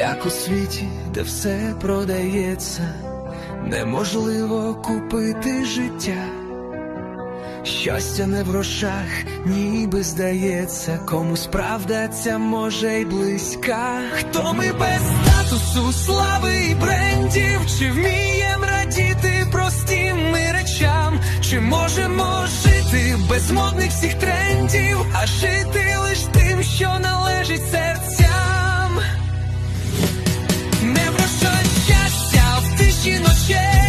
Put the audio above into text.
як у світі, де все продається, неможливо купити життя. Щастя не в грошах, ніби здається, комусь правда ця може й близька. Хто ми без статусу, слави і брендів, чи вмієм радіти простими речам, чи можемо жити без модних всіх трендів, а жити лиш тим, що належить Не в